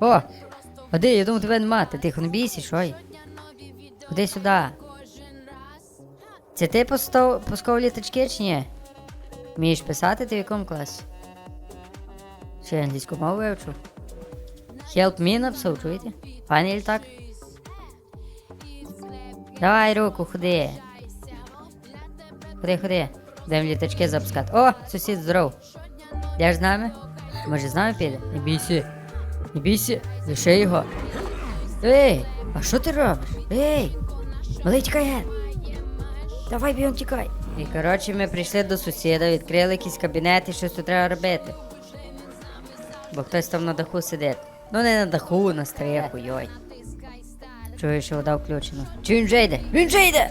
О! Ходи, я думав, тебе нема. Ти тихо, не бійся, що й? Ходи сюди. Це ти постав, пускав літачки чи ні? Вмієш писати ти в якому класі? Ще англійську мову вивчу. Help me написав, чуєте? Файний літак. Давай руку, ходи. Ходи, ходи. Будемо літачки запускати. О, сусід здоров. Йдеш з нами? Може з нами піде? Не бійся. Не бійся, лише його. Ей, а що ти робиш? Ей! Малий тікай! Давай бігом тікай. І коротше ми прийшли до сусіда, відкрили якийсь кабінет і щось тут треба робити. Бо хтось там на даху сидить. Ну не на даху, на стреху, йой. Чую, що вода включена. Чи він вже йде? Він вже йде!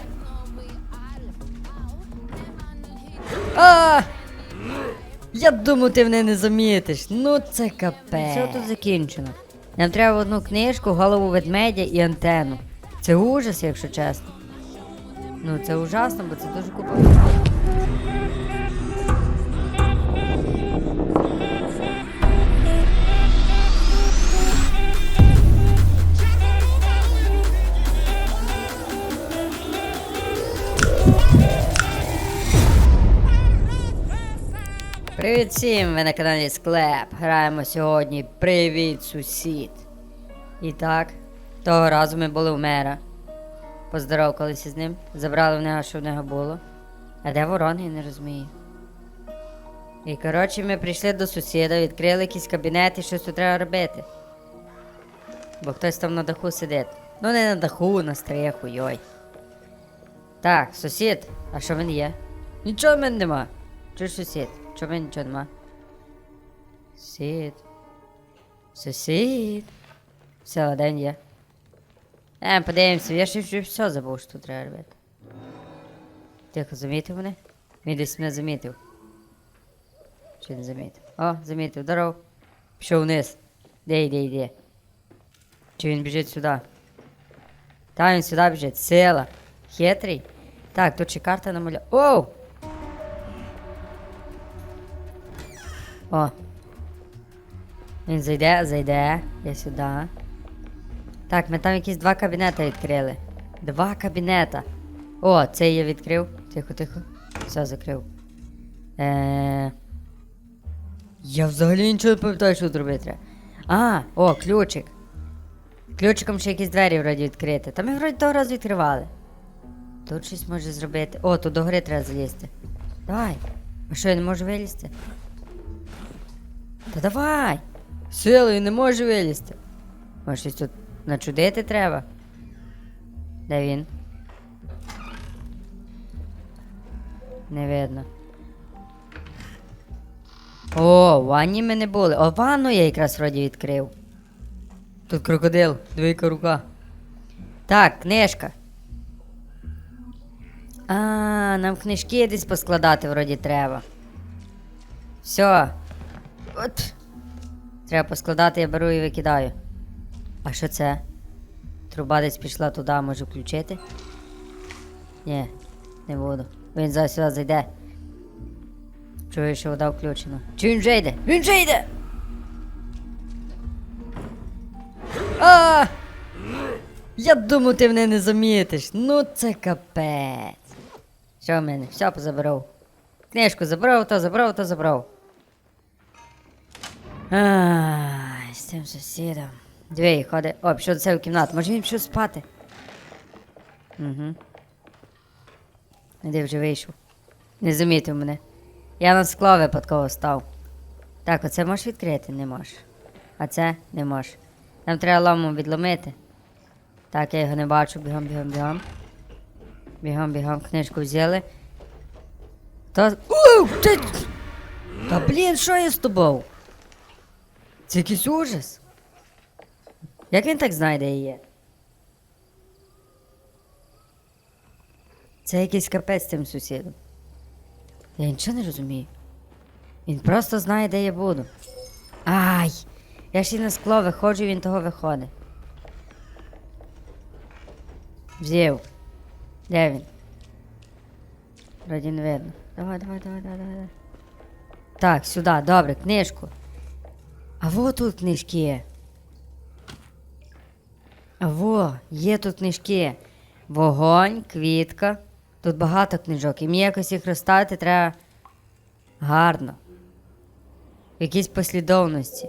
А! Я думаю, ти мене не замітиш. Ну це капець. Все тут закінчено. Нам треба одну книжку, голову ведмедя і антенну. Це ужас, якщо чесно. Ну, це ужасно, бо це дуже купа. Привіт всім! Ви на каналі Склеп. Граємо сьогодні Привіт, сусід. І так, того разу ми були у мера. Поздоровкалися з ним, забрали в нього, що в нього було. А де ворон, я не розумію. І коротше, ми прийшли до сусіда, відкрили якийсь кабінет і щось тут треба робити. Бо хтось там на даху сидить. Ну не на даху, на стреху, йой. Так, сусід, а що він є? Нічого в мене нема. Чуєш, сусід? Чого нічого нема? Сусід. Сусід. Все, він є? Е, подивимося, я ще вже все забув, що тут треба робити. Тихо, замітив мене? Він десь мене замітив. Чи не замітив? О, замітив, здоров. Пішов вниз. Де йде, йде. Чи він біжить сюди? Та він сюди біжить. Сила. Хитрий. Так, тут ще карта намаля. Оу! О. Він зайде, зайде. Я сюди. Так, ми там якісь два кабінети відкрили. Два кабінета. О, цей я відкрив. Тихо, тихо. Все закрив. Е... Я взагалі нічого не пам'ятаю, що тут робити треба. А, о, ключик. Ключиком ще якісь двері вроді відкрити. Та ми вроді того разу відкривали. Тут щось може зробити. О, тут до гори треба залізти. Давай. А що, я не можу вилізти? Та давай! Силою не можу вилізти. Може щось тут начудити треба? Де він? Не видно. О, в ванні ми не були. О, ванну я якраз вроді відкрив. Тут крокодил, двійка рука. Так, книжка. А, нам книжки десь поскладати вроді треба. Все. От. Треба поскладати, я беру і викидаю. А що це? Труба десь пішла туди, може включити? Ні, не буду. Він зараз сюди зайде. Чую, що вода включена. Чи він вже йде? Він вже йде! А! Я думаю, ти мене не замітиш. Ну це капець. Що в мене? Все позабрав. Книжку забрав, то забрав, то забрав. Ай, з цим сусідом. Дві ходить. О, пішов до себе в кімнату. Може він пішов спати? Угу. Де вже вийшов. Не замітив мене. Я на скло випадково став. Так, оце можеш відкрити? Не можеш. А це не можеш. Нам треба ломом відломити. Так, я його не бачу. Бігом, бігом, бігом. Бігом, бігом, книжку взяли. Ти... Та блін, що я з тобою? Це якийсь ужас. Як він так знає, де я? Це якийсь капець з цим сусідом. Я нічого не розумію. Він просто знає, де я буду. Ай! Я ж і на скло виходжу, він того виходить. Взяв. Де він? Вроді не видно. Давай, давай, давай, давай, давай. Так, сюди, добре, книжку. А вот тут книжки во, є тут книжки. Вогонь, квітка. Тут багато книжок. І мені якось їх розставити треба гарно. В якійсь послідовності.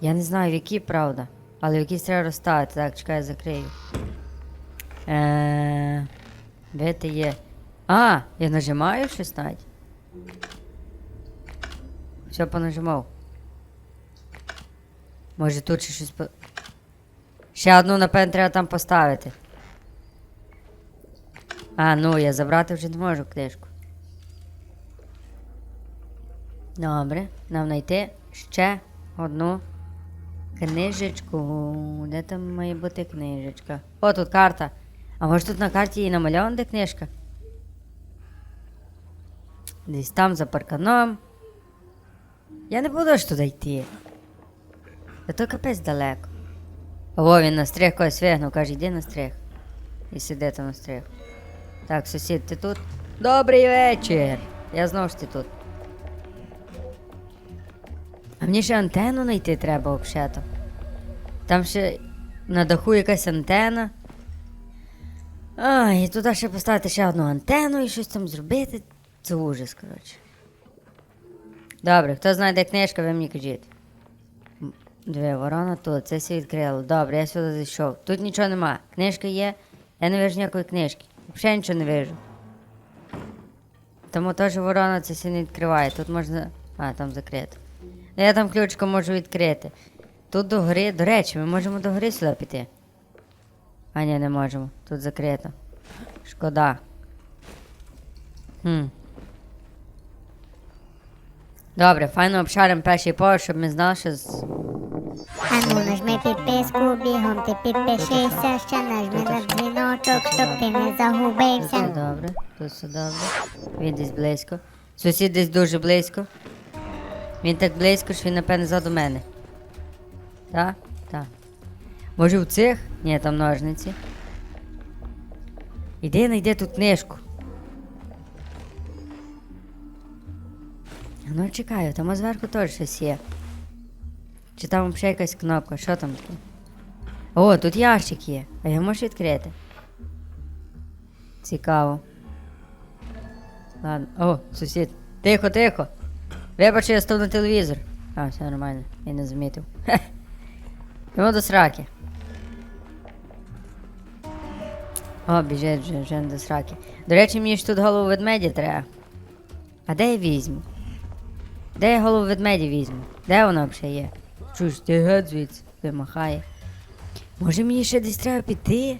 Я не знаю, в якій, правда. Але в якійсь треба розставити. Так, чекай, я закрию. Е, де ти є? А, я нажимаю щось навіть. Все понажимав. Може тут ще щось по. Ще одну, напевно, треба там поставити. А, ну я забрати вже не можу книжку. Добре, нам знайти ще одну книжечку. Де там має бути книжечка? О, тут карта. А може тут на карті і намальована де книжка? Десь там за парканом. Я не буду ж туди йти. Та то капець далеко. О, він на стріх когось вигнув, каже, йди на. І сиди там на стріх. Так, сусід, ти тут? Добрий вечір! Я знов ж ти тут. А мені ще антенну знайти треба взагалі. Там ще на даху якась антена. А, і туди ще поставити ще одну антенну і щось там зробити. Це ужас, коротше. Добре, хто знає, де книжка, ви мені кажіть. Дві ворона тут, це все відкрило. Добре, я сюди зайшов. Тут нічого нема. Книжка є, я не вижу ніякої книжки. Взагалі нічого не вижу. Тому теж ворона це все не відкриває. Тут можна. А, там закрито. Я там ключком можу відкрити. Тут до гори, до речі, ми можемо до гори сюди піти. А ні, не можемо. Тут закрито. Шкода. Хм. Добре, файно обшаримо перший поверх, щоб ми знали, що з. А ну нажми підписку, бігом ти підпишися, ще нажми на дзвіночок, щоб ти не Тут все добре, тут все добре. Він десь близько. Сусід десь дуже близько. Він так близько, що він, напевне, ззаду мене. Так? Так. Може в цих? Ні, там ножниці. Іди знайди тут книжку. Ну чекаю, там зверху теж щось є. Чи там ще якась кнопка? Що там? О, тут ящик є. А я можу відкрити? Цікаво. Ладно. О, сусід. Тихо, тихо. Вибач, я став на телевізор. А, все нормально, я не замітив. Йому до сраки. О, біжить вже, вже до сраки. До речі, мені ж тут голову ведмедя треба. А де я візьму? Де я голову ведмедя візьму? Де вона взагалі є? Чуєш, ти геть вимахає. Може мені ще десь треба піти?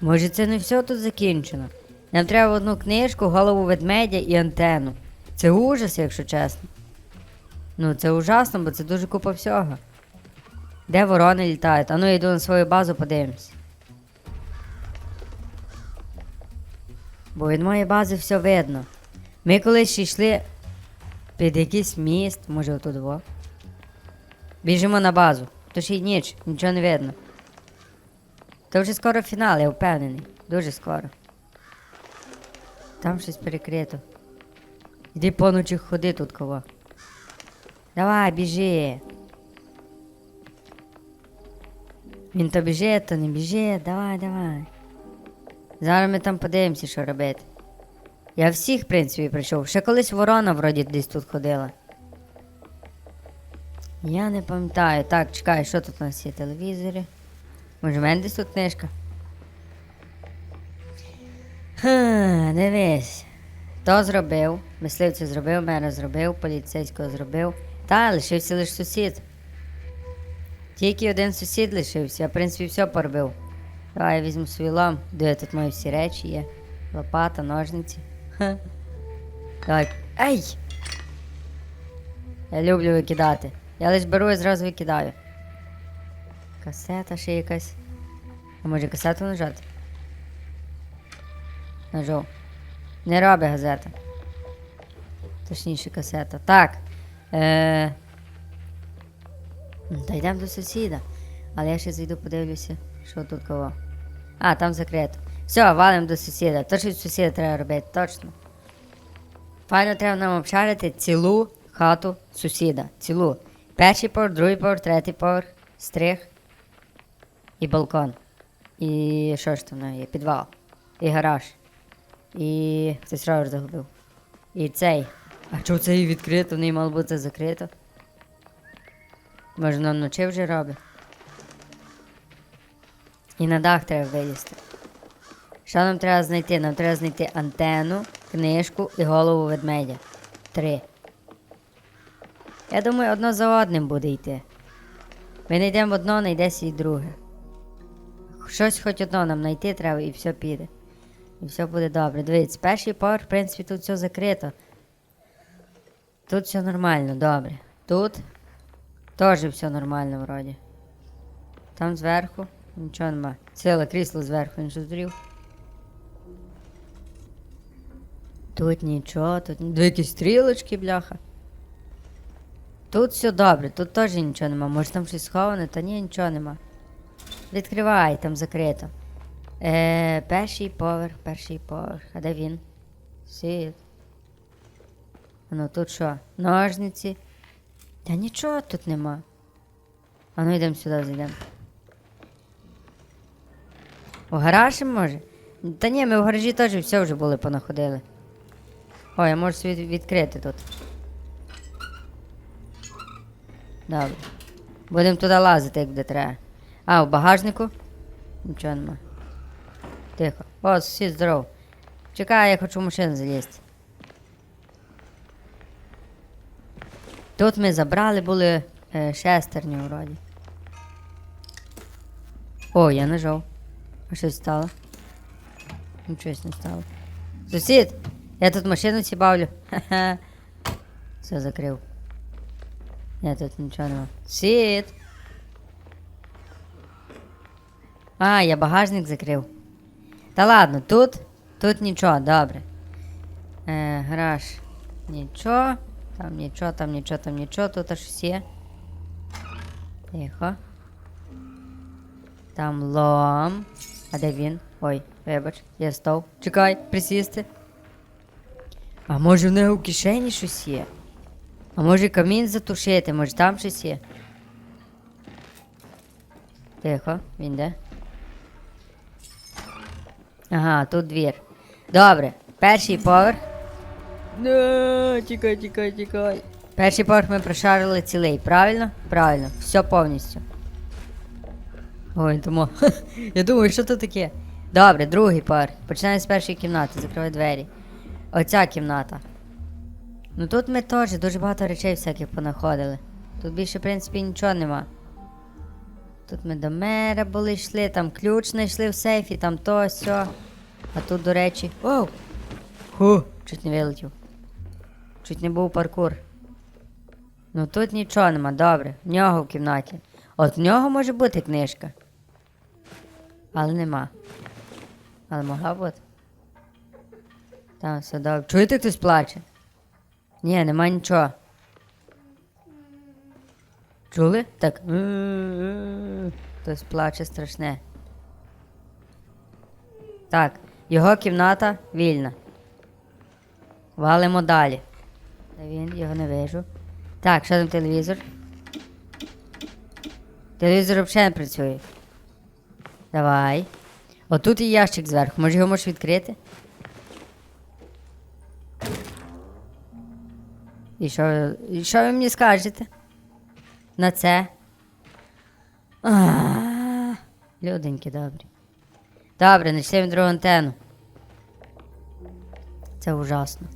Може, це не все тут закінчено. Нам треба одну книжку, голову ведмедя і антенну. Це ужас, якщо чесно. Ну, це ужасно, бо це дуже купа всього. Де ворони літають? А ну я йду на свою базу, подивимось. Бо від моєї бази все видно. Ми колись йшли під якийсь міст, може отут во. Біжимо на базу. То ще й ніч, нічого не видно. То вже скоро фінал, я впевнений. Дуже скоро. Там щось перекрито. Іди поночі ходи тут кого. Давай, біжи. Він то біжить, то не біжить, давай, давай. Зараз ми там подивимося, що робити. Я всіх, в принципі, прийшов. Ще колись ворона вроді десь тут ходила. Я не пам'ятаю. Так, чекай, що тут у нас є телевізори? Може, в мене десь тут книжка? Ха, дивись. То зробив, мисливця зробив, мера зробив, поліцейського зробив. Та, лишився лише сусід. Тільки один сусід лишився, я, в принципі, все поробив. Давай я візьму свій лом, де тут мої всі речі є. Лопата, ножниці. Ха. Давай. Ей! Я люблю викидати. Я лише беру і зразу викидаю. Касета ще якась. А може касету нажати? Нажав. Не робить газета. Точніше касета. Так. Е... м, Та йдемо до сусіда. Але я ще зайду, подивлюся, що тут кого. А, там закрито. Все, валимо до сусіда. То що сусіда треба робити, точно. Файно треба нам обшарити цілу хату сусіда. Цілу. Перший поверх, другий поверх, третій поверх, стрих. І балкон. І що ж там є? Підвал. І гараж. І. Хтось ровер загубив. І цей. А чого це і відкрито? В неї мало бути закрито. Може, воно вночі вже робить. І на дах треба вилізти. Що нам треба знайти? Нам треба знайти антенну, книжку і голову ведмедя. Три. Я думаю, одно за одним буде йти. Ми знайдемо одно, знайдеться і друге. Щось хоч одно нам знайти треба і все піде. І все буде добре. Дивіться, перший поверх, в принципі, тут все закрито. Тут все нормально, добре. Тут теж все нормально вроді. Там зверху нічого нема. Ціле крісло зверху, він що здурів. Тут нічого, тут Дві якісь стрілочки, бляха. Тут все добре, тут теж нічого нема. Може там щось сховане, та ні, нічого нема. Відкривай, там закрито. Е, перший поверх, перший поверх. А де він? Сіт. Ну тут що? Ножниці. Та нічого тут нема. А ну йдемо сюди, зайдемо. У гараж може? Та ні, ми в гаражі теж все вже були понаходили. О, я можу собі відкрити тут. Добре. Будемо туди лазити, як де треба. А, в багажнику? Нічого нема. Тихо. О, сусід, здоров. Чекай, я хочу в машину залізти. Тут ми забрали були е, шестерню вроді. О, я нажав. А щось стало? Нічогось не стало. Сусід! Я тут машину ці бавлю. Ха-ха. Все закрив. Ні, тут нічого нема. Сусід! А, я багажник закрив. Та ладно, тут. Тут нічого, добре. Е, гараж. Нічого. Там нічого, там нічого, там нічого, тут аж всі. Тихо. Там лом. А де він? Ой, вибач, я став. Чекай, присісти. А може в нього в кишені щось є? А може камін затушити, може там щось є? Тихо, він де? Ага, тут двір. Добре, перший поверх. Не, тікай, тікай, тікай. Перший поверх ми прошарили цілий, правильно? Правильно, все повністю. Ой, тому. Я думаю, що це таке? Добре, другий поверх. Починаємо з першої кімнати, закривай двері. Оця кімната. Ну тут ми теж дуже багато речей всяких понаходили. Тут більше, в принципі, нічого нема. Тут ми до мера були йшли, там ключ знайшли в сейфі, там то, сьо. А тут, до речі. Оу! Ху! Чуть не вилетів. Чуть не був паркур. Ну тут нічого нема, добре. В нього в кімнаті. От в нього може бути книжка. Але нема. Але могла бути. Там все добре. Чуєте, хтось плаче? Ні, нема нічого. Чули? Так. Хтось плаче страшне. Так, його кімната вільна. Валимо далі. Де він? Його не вижу. Так, що там телевізор? Телевізор взагалі не працює. Давай. Отут є ящик зверху. Може його можеш відкрити? І що, і що ви мені скажете? На це? А, Люденьки добрі. Добре, знайшли другу антенну. Це ужасно.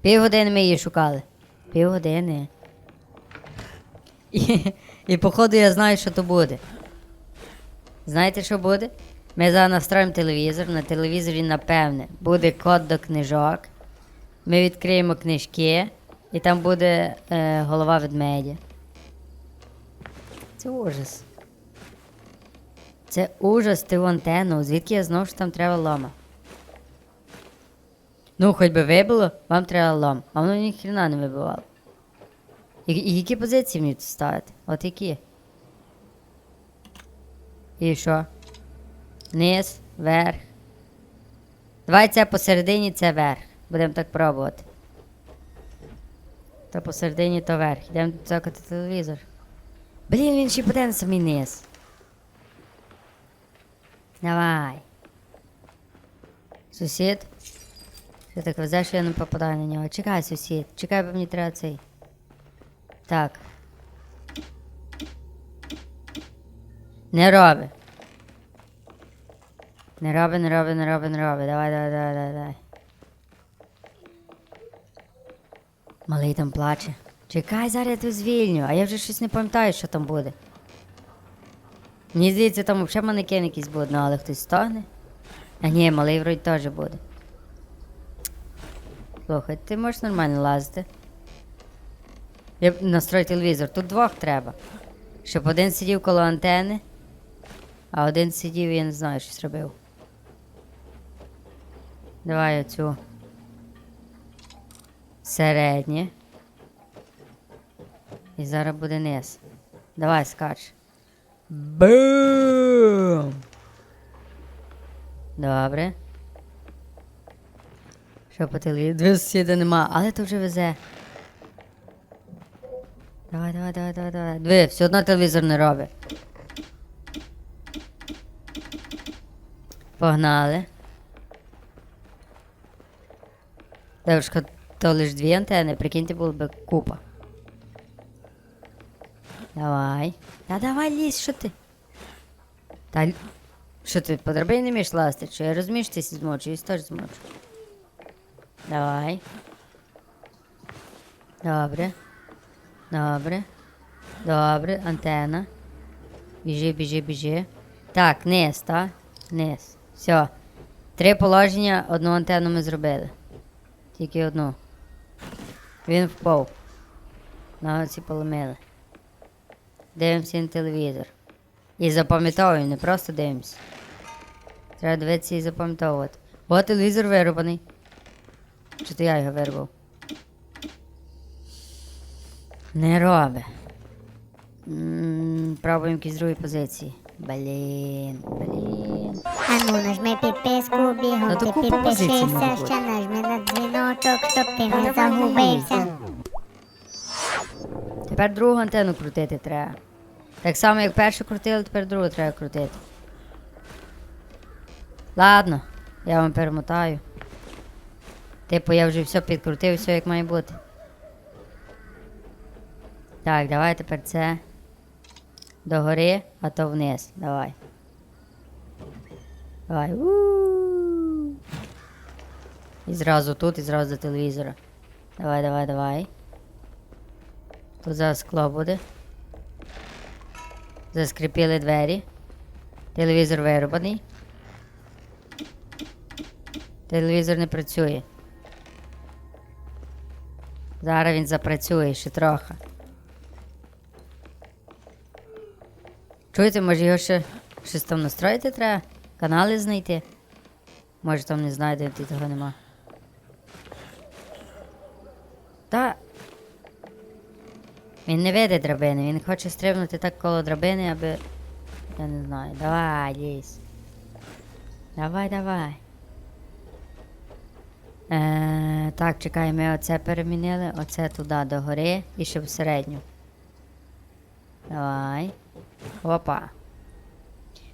Півгодини ми її шукали. Півгодини. І, і походу я знаю, що то буде. Знаєте, що буде? Ми зараз настроїмо телевізор. На телевізорі, напевне, буде код до книжок. Ми відкриємо книжки, і там буде е, голова ведмедя. Це ужас. Це ужас, ти в антенну. Звідки я знав, що там треба лома? Ну, хоч би вибило, вам треба лом. А воно ніхрена не вибивало. І, і які позиції мені тут ставити? От які? І що? Низ, верх. Давай це посередині, це верх. Будемо так пробувати. То посередині, то верх. Йдемо цокати телевізор. Блін, він ще буде на самий низ. Давай. Сусід? Ти так везеш, що я не попадаю на нього. Чекай, сусід, чекай, бо мені треба цей. Так. Не роби. Не роби, не роби, не роби, не роби. Давай, давай, давай, давай, давай. Малий там плаче. Чекай, зараз я тебе звільню, а я вже щось не пам'ятаю, що там буде. Мені здається, там взагалі манекен якийсь буде, ну, але хтось стогне. А ні, малий вроді теж буде. Слухай, ти можеш нормально лазити. Я настрой телевізор. Тут двох треба. Щоб один сидів коло антени, а один сидів, я не знаю, щось робив. Давай оцю. Середнє. І зараз буде низ. Давай, скач. Бум! Добре. Що по телевізору? Дві сусіди нема, але то вже везе. Давай, давай, давай, давай, давай. Диви, все одно телевізор не робить. Погнали. Девушка, то лиш дві антени, прикиньте, було би купа. Давай. Та давай лізь, що ти? Та що ти по не вмієш лазити? Що я розумію, що ти сі змочу, я теж змочу. Давай. Добре. Добре. Добре, антена. Біжи, біжи, біжи. Так, низ, так? Низ. Все. Три положення, одну антенну ми зробили. Тільки одну. Він впав. На оці поломили. Дивимося на телевізор. І запам'ятовуємо, не просто дивимося. Треба дивитися і запам'ятовувати. О, телевізор вирубаний. Чи то я його вирубав? Не робить. М, Пробуємо якісь другі позиції. Блін, блін. А ну нажми підписку, бігом ти підпишися, ще нажми Та не давай загубився. Тепер другу антенну крутити треба. Так само, як першу крутили, тепер другу треба крутити. Ладно, я вам перемотаю. Типу, я вже все підкрутив, все як має бути. Так, давай тепер це. Догори, а то вниз. Давай. Давай. у І зразу тут, і зразу до телевізора. Давай, давай, давай. Тут зараз скло буде. Заскріпіли двері. Телевізор вирубаний. Телевізор не працює. Зараз він запрацює ще трохи. Чуєте, може його ще щось там настроїти треба? Канали знайти? Може там не знайдете, того нема. Та він не видить драбини, він хоче стрибнути так коло драбини, аби. Я не знаю. Давай, лізь. Давай, давай. Е, так, чекай, ми оце перемінили, оце туди до гори і ще в середню. Давай. Опа.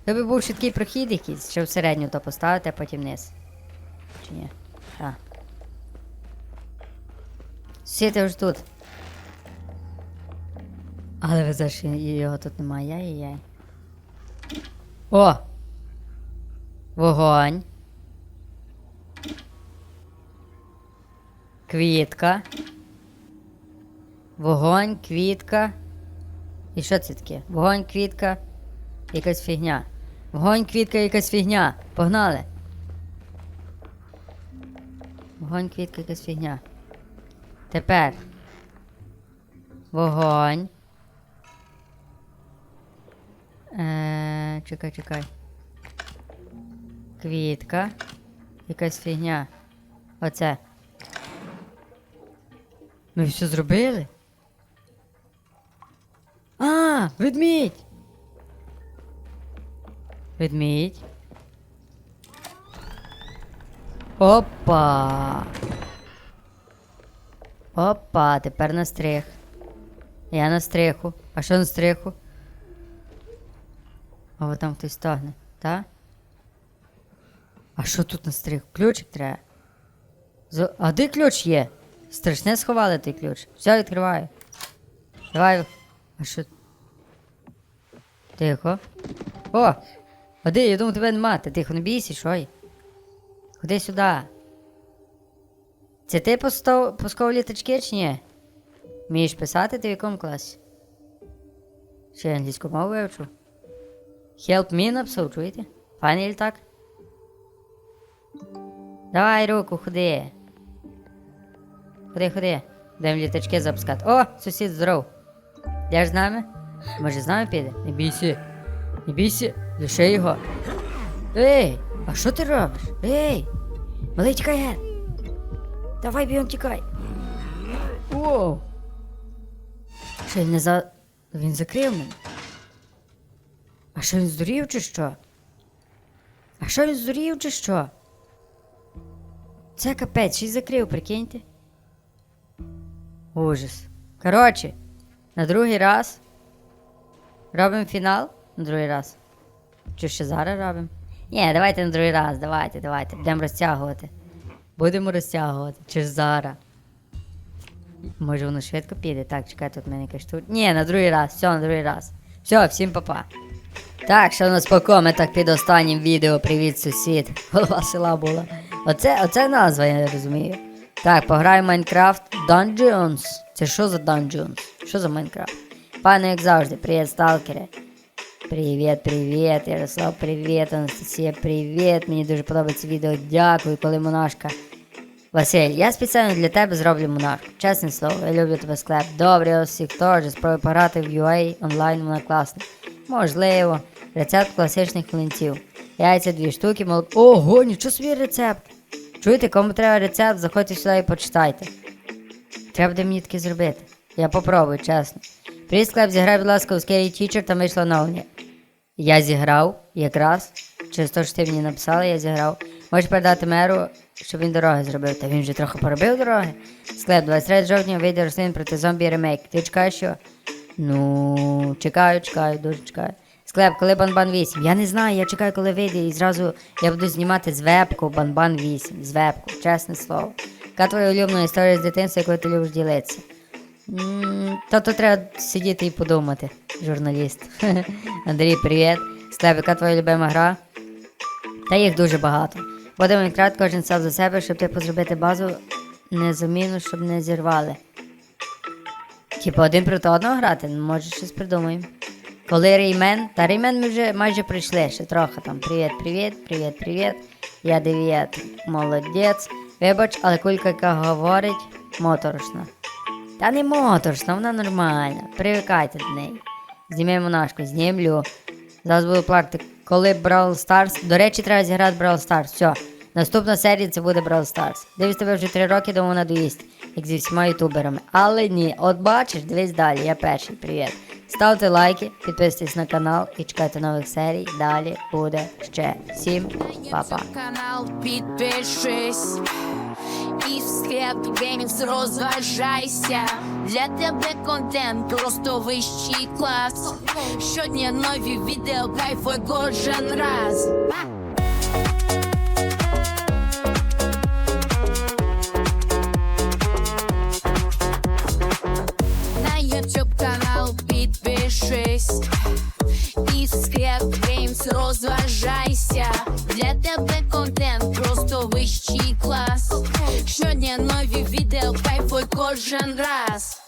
Тобі був ще такий прохід якийсь, що в середню то поставити, а потім вниз. Чи ні? Так. Сіти вже тут. Але ви за його тут немає. Яй-яй. О! Вогонь. Квітка. Вогонь, квітка. І що це таке? Вогонь, квітка, якась фігня. Вогонь, квітка, якась фігня. Погнали. Вогонь, квітка, якась фігня. Тепер. Вогонь. Е, чекай, чекай. Квітка. Якась фігня. Оце. Ми все зробили? А, ведмідь! Ведмідь. Опа. Опа, тепер на стрих. Я на стриху. А що на стриху? От там хтось стогне, так? А що тут на стрих? Ключик треба. А де ключ є? Страшне сховали той ключ. Все, відкриваю. Давай. А що? Тихо. О! Де? Я думав, тебе нема. Та тихо, не бійся, що? Ходи сюди. Це ти постав, пускав літачки чи ні? Вмієш писати ти в якому класі? Ще англійську мову вивчу. Help me написав, чуєте? Файний літак? Давай руку, ходи. Ходи, ходи. Будемо літачки запускати. О, сусід здоров. Йдеш з нами? Може з нами піде? Не бійся. Не бійся, лише його. Ей, а що ти робиш? Ей! Малий тікай. Давай бігом тікай. Воу. Що він не за. Він закрив мене. А що він здурів чи що? А що він здурів чи що? Це капець, ще закрив, прикиньте. Ужас. Коротше, на другий раз робимо фінал на другий раз. Чи ще зараз робимо? Ні, давайте на другий раз, давайте, давайте. Будемо розтягувати. Будемо розтягувати. Чи ж зараз? Може воно швидко піде? Так, чекай, тут в мене якась штука. Ні, на другий раз, все, на другий раз. Все, всім папа. Так, що нас по коментах під останнім відео Привіт, сусід. Голова села була. Оце, оце назва, я не розумію. Так, пограємо Майнкрафт Dungeons. Це що за Dungeons? Що за Майнкрафт? Пане, як завжди, привіт, сталкери. Привіт, привіт, Ярослав, привіт, Анастасія, привіт. Мені дуже подобається відео. Дякую, коли монашка. Василь, я спеціально для тебе зроблю монарху. Чесне слово, я люблю тебе склеп. Добре, всіх теж спробуй пограти в UA онлайн, вона класна. Можливо. Рецепт класичних млинців. Яйця дві штуки, молок. Ого, нічого собі рецепт. Чуєте, кому треба рецепт, заходьте сюди і почитайте. Треба буде мені таке зробити. Я попробую, чесно. Привіт, склеп, зіграй, будь ласка, у Scary Teacher, там вийшло оновлення. Я зіграв якраз. Через те, що ти мені написала, я зіграв. Можеш передати меру, щоб він дороги зробив. Та він вже трохи поробив дороги. Склеп, 23 жовтня вийде рослин проти зомбі ремейк. Ти чекаєш що? Ну, чекаю, чекаю, дуже чекаю. Склеп, коли Банбан 8? Я не знаю, я чекаю, коли вийде, і зразу я буду знімати з вебку Банбан 8. З вебку, чесне слово. Яка твоя улюблена історія з дитинства, якою ти любиш ділитися? Та то треба сидіти і подумати, журналіст. Андрій, привіт. Склеп, яка твоя любима гра? Та їх дуже багато. Буде Майнкрафт кожен сам за себе, щоб типу зробити базу незамінну, щоб не зірвали. Типу один проти одного грати, ну може щось придумаємо. Коли Реймен, та Реймен ми вже майже прийшли, ще трохи там. Привіт, привіт, привіт, привіт. Я дев'ят, молодець. Вибач, але кулька, яка говорить, моторошна. Та не моторошна, вона нормальна. Привикайте до неї. Знімемо нашку, знімлю. Зараз буду плакати. Коли Brawl Stars. До речі, треба зіграти Brawl Stars. Все. Наступна серія це буде Brawl Stars. Дивись тебе вже 3 роки, думаю, надоїсть, як зі всіма ютуберами. Але ні, от бачиш, дивись далі, я перший, привіт. Ставте лайки, підписуйтесь на канал і чекайте нових серій. Далі буде ще. Всім па-па. канал підпишись і в склеп геймінг розважайся. Для тебе контент просто вищий клас. Щодня нові відео, кайфуй кожен раз. Розважайся. Для тебе контент просто вищий клас. Щодня нові відео, кайфуй кожен раз.